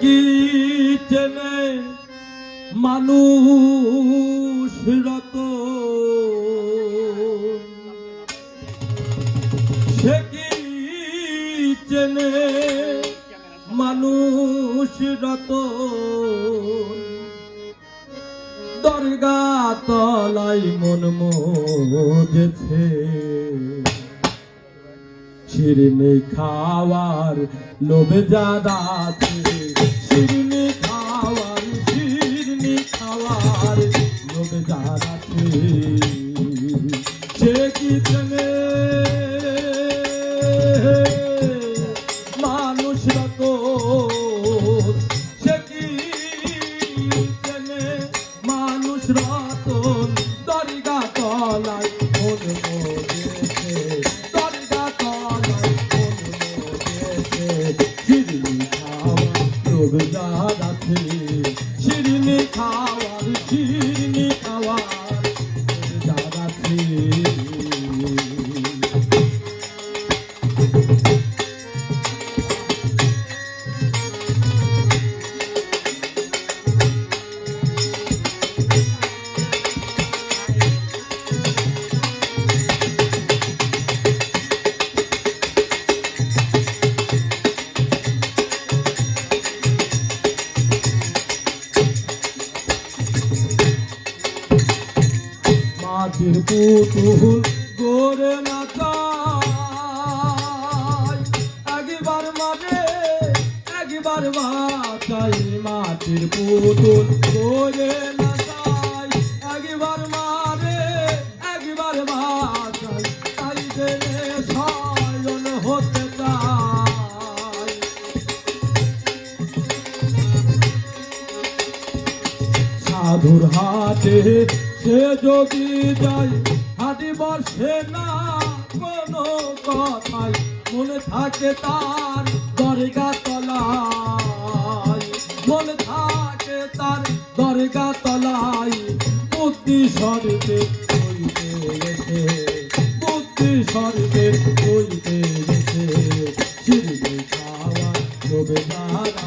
কি চেনে মানুষ সে কি চেনে মানুষ রত। দরগা তলাই মন মোজেছে। শিরনি খাওয়ার লোভে যারা আছে শিরনি খাওয়ার শিরনি খাওয়ার লোভে যারা আছে সে কি চেনে মানুষ রত সে কি চেনে মানুষ রতন দরগা তলায় মন মোজেছে দরগা তলায় মন মোজেছে শিরিনি যার আছে শিরিনি খাওয়ার মাটির পুতুল গোরে চাই। একবার মারে একবার বাঁচাই মাটির পুতুল গোরে হতে সাধুর হাটে সে যদি যায়, হাটি বসে না, কোনো কথাই। মনে থাকে তার দরগা তলায়। মনে থাকে তার দরগা তলায়। বুদ্ধি স্বর্গে হইতে গেছে বুদ্ধি স্বর্গে হইতে গেছে শিরনি খাওয়ার লোভে যারা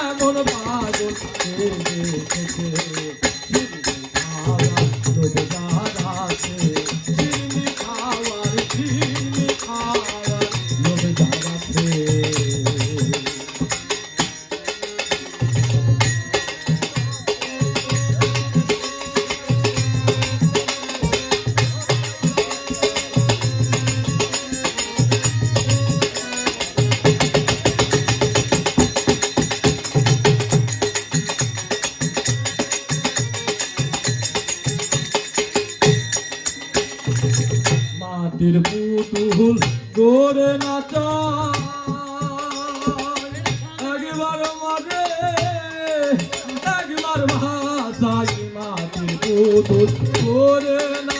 এমন পাগল দেখেছে শিরনি মাটির পুতুল করে নাচা একবার মারে একবার ভাষাই মাটির পুতুল করে নাচা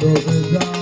লোক যা